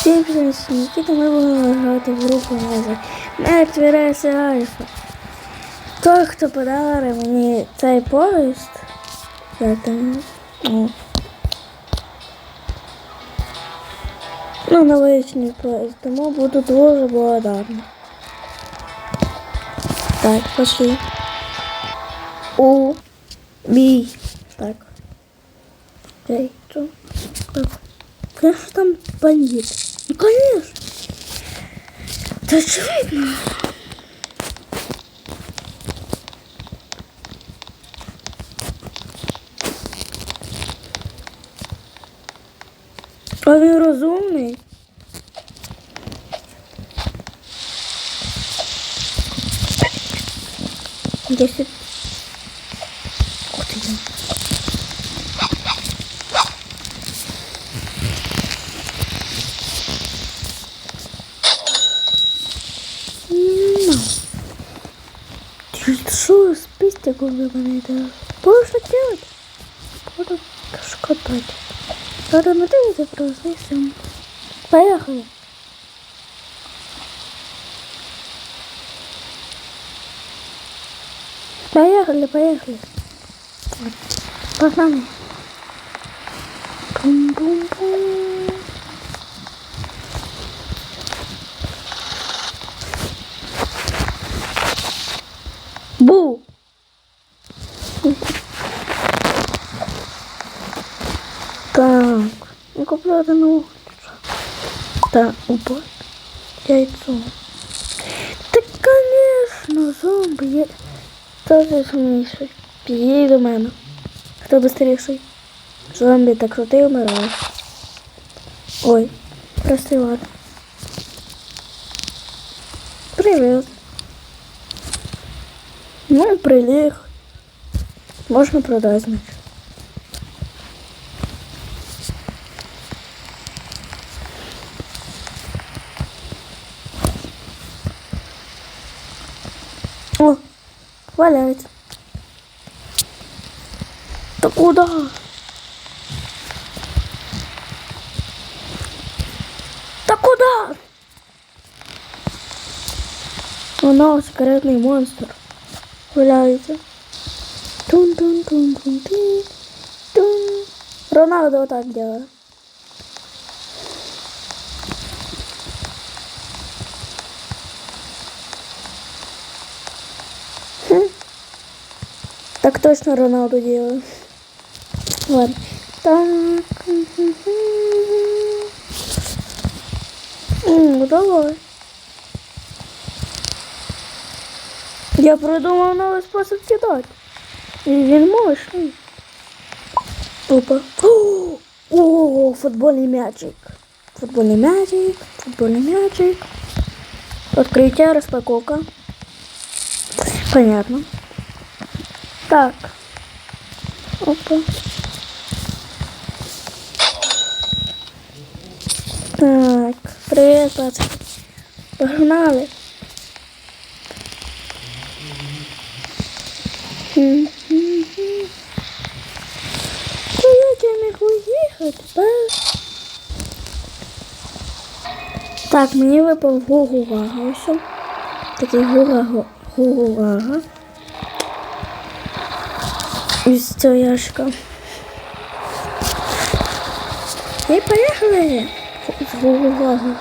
Всім привіт, Нікіта, ми будемо грати в групу назва Мертві рейси Альфа. Той, хто подарив мені цей поїзд, я там, ну, ну, новичний поїзд, тому буду дуже благодарна. Так, пошли. У бій. Так. Эй, что? Как? Конечно, там бандит. Ну, конечно. Это очевидно. А він. Десять. Ух ти. блін. Ну. Ты что, список выбрали, да? Что делать? Буду шкодать. Надо на ты просто и все. Поехали. Поехали, поехали. Вот. Погнали. Бум-бум-бум. Бу! Так, куплю одну. Так, опа. Яйцо. Так, конечно, зомби є. Хто зручніший? Підійди до мене. Хто быстріший? Зомбі, так що ти вмираєш. Ой, прости, ладно. Привет. Ну, приліг. Можна продати. О, валяется. Да куда? Да куда? Оно секретный монстр. Валяється. тун тун тун тун тун тун Роналдо вот так делает. Так точно Роналду делает. Ладно. Так. М, давай. Я придумав новий спосіб кидати. І він мощний. Опа. О, о, футбольний м'ячик. Футбольний м'ячик, футбольний м'ячик. Откриття, розпаковка. Понятно. Так. Опа. Так, привет, пацан. Погнали. Як я міг уїхати, без? Так, мені випав Гугу Вага. Ось. Такий Гуга Гугу Вага. Із цього ящика. І поїхали з Гугу Вага.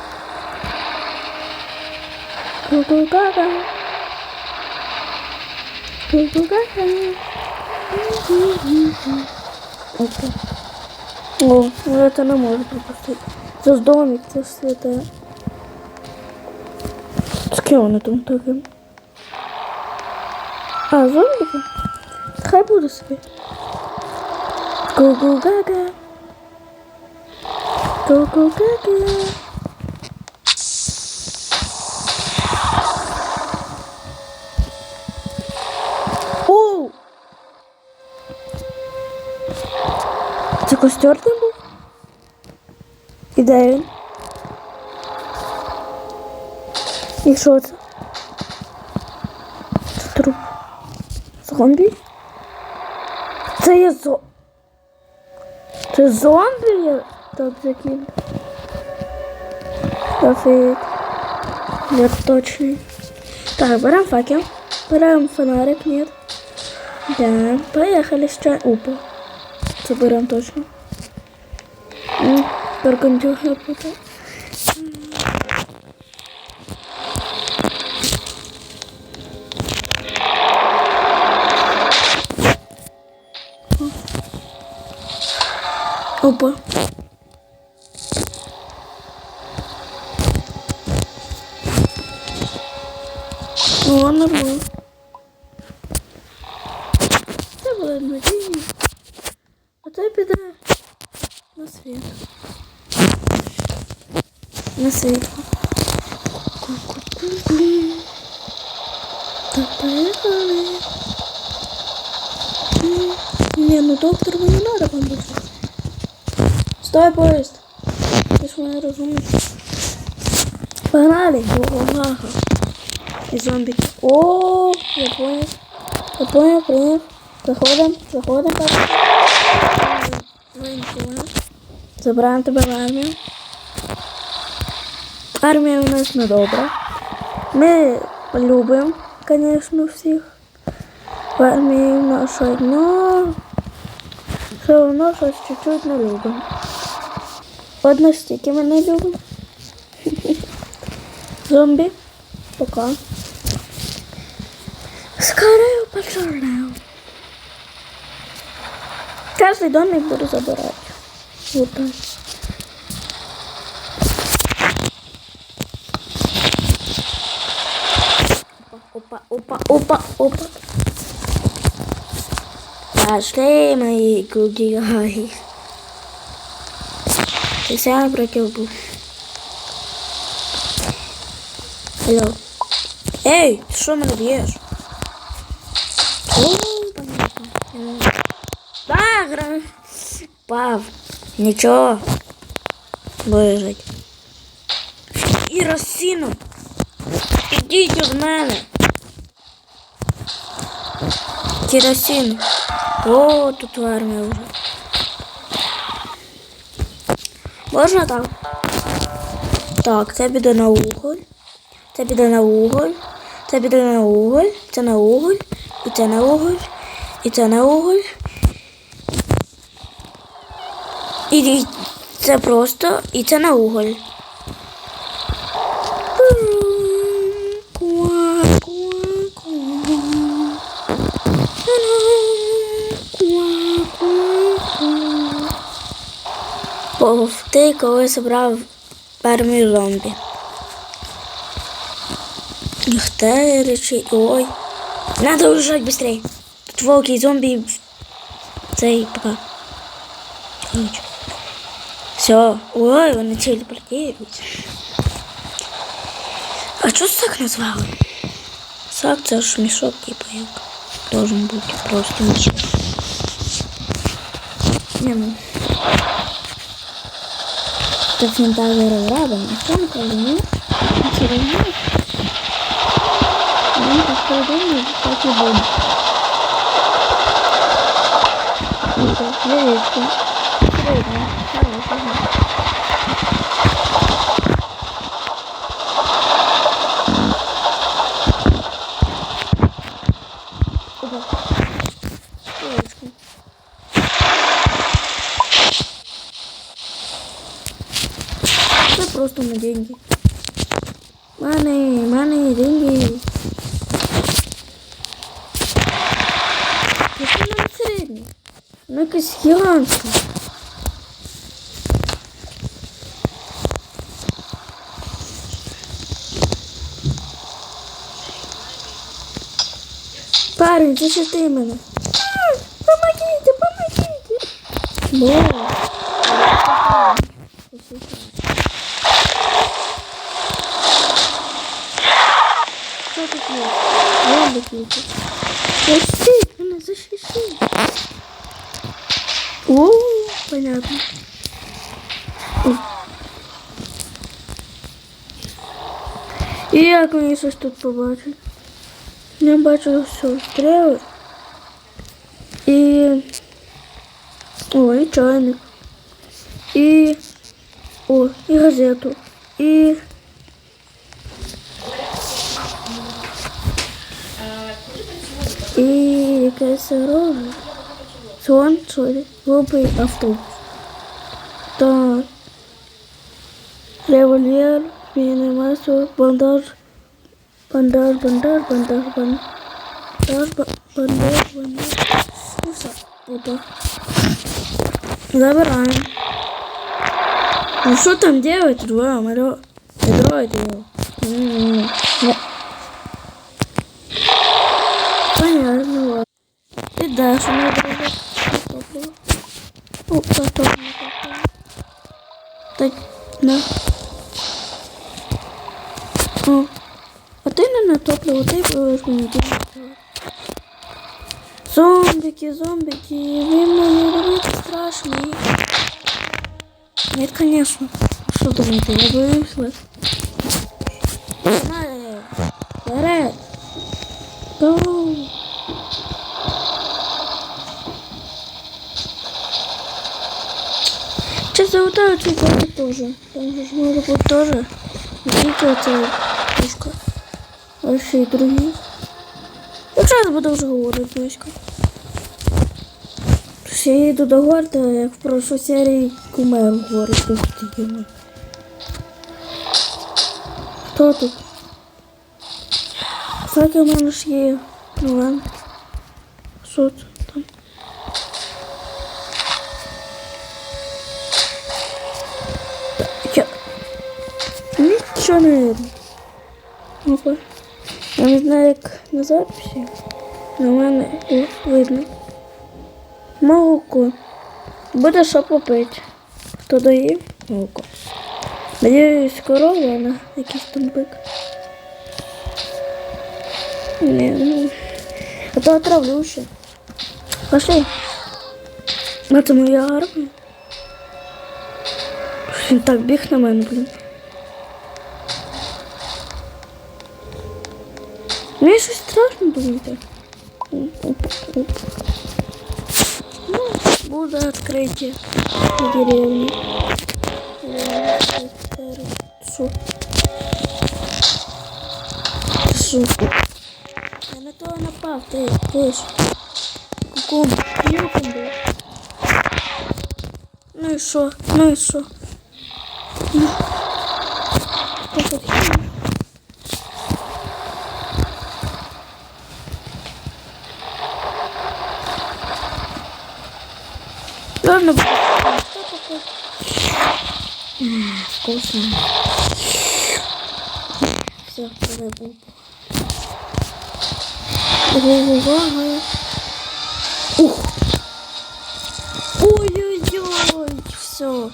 Гугу Гага. Гугу Гага. Опа. О, ну это не можу пропустити. Це ж домик, це ж святе. З ким вони там таким? А, зомбики? Хай буде собі. Гу-гу-га-га. Оу! Це костер там був? І де він? І що це? Це труп. Зомбі? Це є зо... Це зомбі я так закинув? Профит. Я точный. Так, берем факел. Берем фонарик, нет. Да, поехали сейчас. Опа. Заберем точно. М, Гаргантюх Опа. О, нормально. Це були надійні. А це піде на світ. На світло. Ку-ку-ку-ку. Так, поехали. Не, ну доктор мені надо вам. Стой, поезд. Ти ж мене розумієш. Погнали. Ого, И зомби. О, я понял. Я понял, понял. Заходим, заходим. Военкомат. Забираємо тебе в армію. Армія у нас не добра. Ми любимо, звісно, всіх. В армії нашої, но все одно щось чуть-чуть не любимо. Одно стільки ми не любимо. Зомбі. Пока. Скорее пожалуйста. Каждый домик буду забирать. Вот так. Опа, опа, опа, опа. Пошли мои кудигаи. Ты сам против был. Алло. Ей, ти що мене б'єш? О, понятно. Да, гра. Пав. Нічого. Вижить. І розсіну. Ідіть від мене. Керосин. О, тут армія вже. Можна так? Так, це піде на уголь. Це піде на уголь. Це піде на уголь. Це на уголь. І це на уголь. І це на уголь. І це просто. І це на уголь. Бо ти коли зібрав армію зомбі. Хте речі. Ой. Надо уезжать быстрее. Тут волки и зомби. Цей пока. Короче. Все. Ой, вони телепортирують. А що сак назвали? Сак це ж мішок, типа як. Должен бути просто мішок. Не ну. Це фантазія розрабами. Що ми кажемо? Все равно. Ну, так что думаю, так и будет. Ну, так, яичко. Средний. Хороший. Опа. Яичко. Это просто на деньги. Money, money, деньги. Яка нам середня? Ну якась гігантська. Парень, защити мене. Помогите, помогите. Бо. Що тут є? Вон якийсь. Защити. О, понятно. І як мені щось тут побачить? Я бачу всю стрілу і... Ой, і чайник. І... О, і газету. І... І якась рога. Сон, чолі, глупий автобус. Так. Револьвер, мінімасу, бандаж бандаж, бандаж, бандаж, ба- бандаж, бандаж. Ну опа. Забираем. Ну что там делать, два, алло? Трогайте его. Понятно, вот. И дальше топливо, топливо. Так, на. О. А ти не на топливо, ти будеш мені тільки. Зомбики, зомбики, ви мені робите страшно. Нет, конечно. Что думаете, я боюсь вас? Знаю. Вперед! Гоу! Сейчас залутаю цей домик тоже. Там же ж может быть тоже. Видите, оця пушка. А ще й другі. Я буду вже говорити близько. Ще я йду до горда, як в прошлій серії кумер говорить до стіни. Хто тут? Кстати, у мене ж є. Ну ладно. Що це там? Я... Нічого не. Ну-ка. Як на записі. На мене о, видно. Молоко. Буде що попити. Хто дає? Молоко. Надіюсь, корова, вона якийсь там бик. Не, ну. А то отравлю ще. Пошли. А це моя армія. Він так біг на мене, блін. Мені щось страшно думаєте. Ну, буде відкриті деревні. Що? Що? Я на того напав, ти, ти ж. Кукум, юком був. Ну і що? Ну і що? Ну. Ладно, ну, что такое? Вкусно. Все, рыбу. Ух! Ой-ой-ой! Все.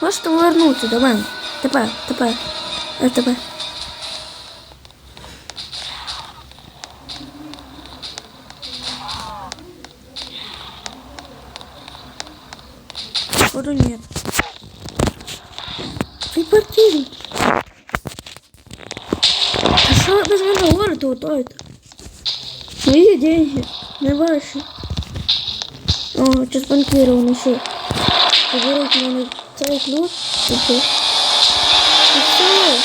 Может вернуться, давай. ТП, ТП, э, РТП. Ты партийный. А что вы без мене говорите ото это? Мои деньги, не ваши. О, сейчас банкировано ще. Заберуть мене цей ключ. І все. І все.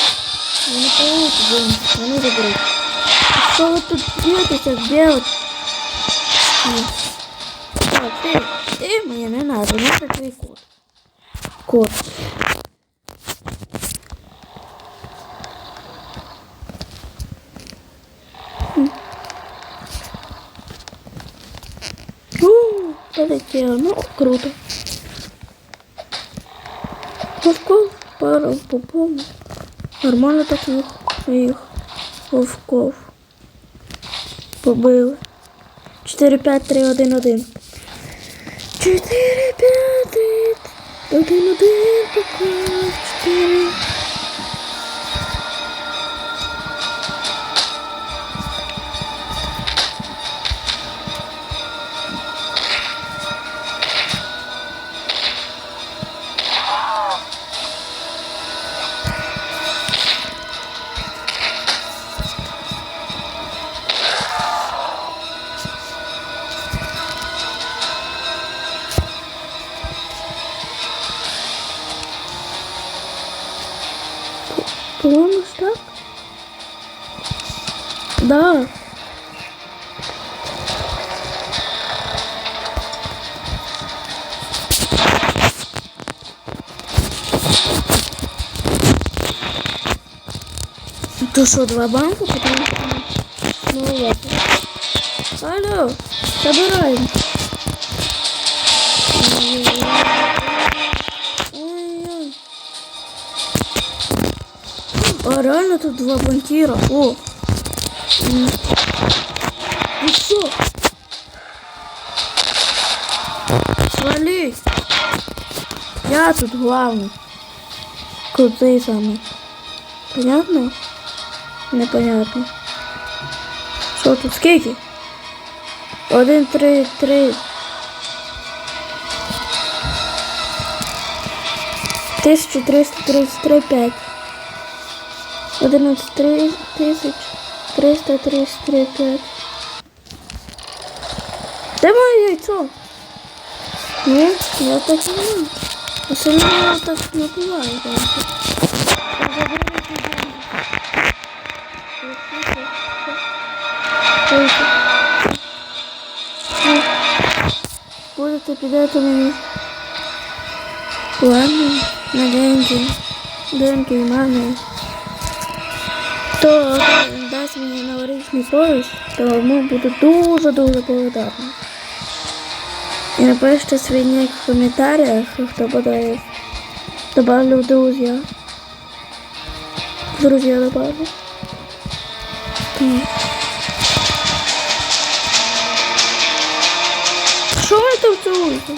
Я не получу деньги. Вони заберуть. І Що ви тут б'єтеся, делать? Так, ти, ти мені не надо, надо твій код. Код. У, ну круто. Вовков пару попомню. Нормально так їх, вовков. Побили. 4, 5, 3, 1, 1. 4, 5, 3, 1, 1, пока 4. Что, два банка? Потому что... Ну, вот. Алло, собираем. А реально тут два банкира. О. Ну что? Свали. Я тут главный. Крутый самый. Понятно? Непонятно. Що тут скільки? Один, три, три. Тисячу триста тридцять три п'ять. Одинадцять три тисяч триста тридцять три п'ять. Де моє яйцо? Ні, я так не знаю. Сильно так не буває. Будете підати мені. Ладно, на деньги. Деньги і мами. То дасть мені новорічний поїзд, то йому буду дуже-дуже благодарна. І напишіть свій нік в коментарях, хто буде добавлю в друзья. Друзья добавлю. Там?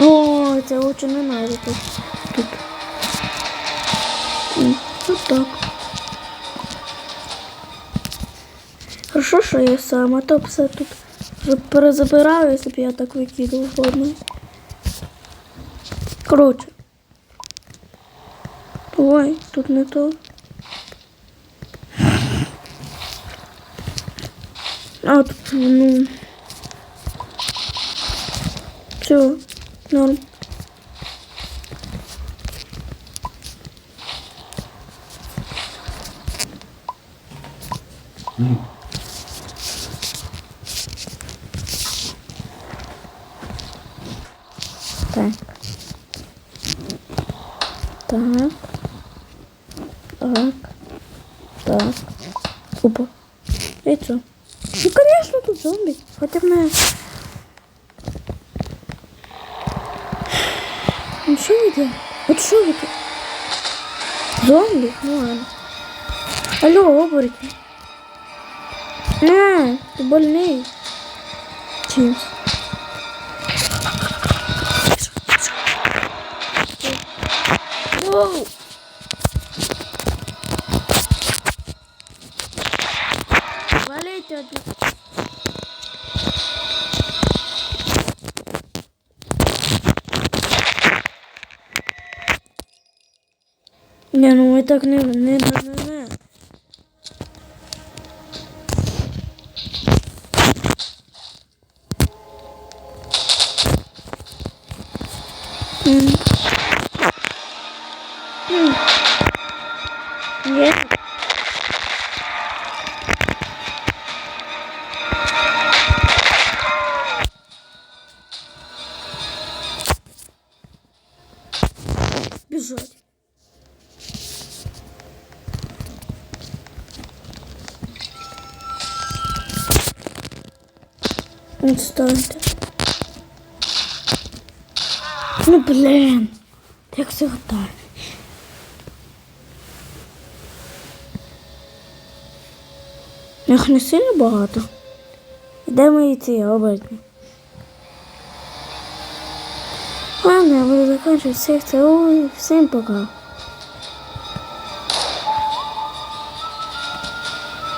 О, це лучше не надо тут. Тут. Вот так. Хорошо, що я сам, а то все тут вже перезабирав, якщо б я так викидав одну. Короче. Ой, тут не то. А тут, ну. Все, норм. Так. Так. Так. Так. Опа. Яйцо. Ну, конечно, тут зомби. Хотя б не... Ну, что вы делаете? Вот что вы тут? Зомби? Ну ладно. Алло, оборотень. На, ты больный. Чимс. Валите один. Не, ну ми так не, не, не, Бежать. Відстаньте. Ну блін, як завжди. Їх не сильно багато. Де мої ці обертні? Закінчувати всіх. Ой, всім пока.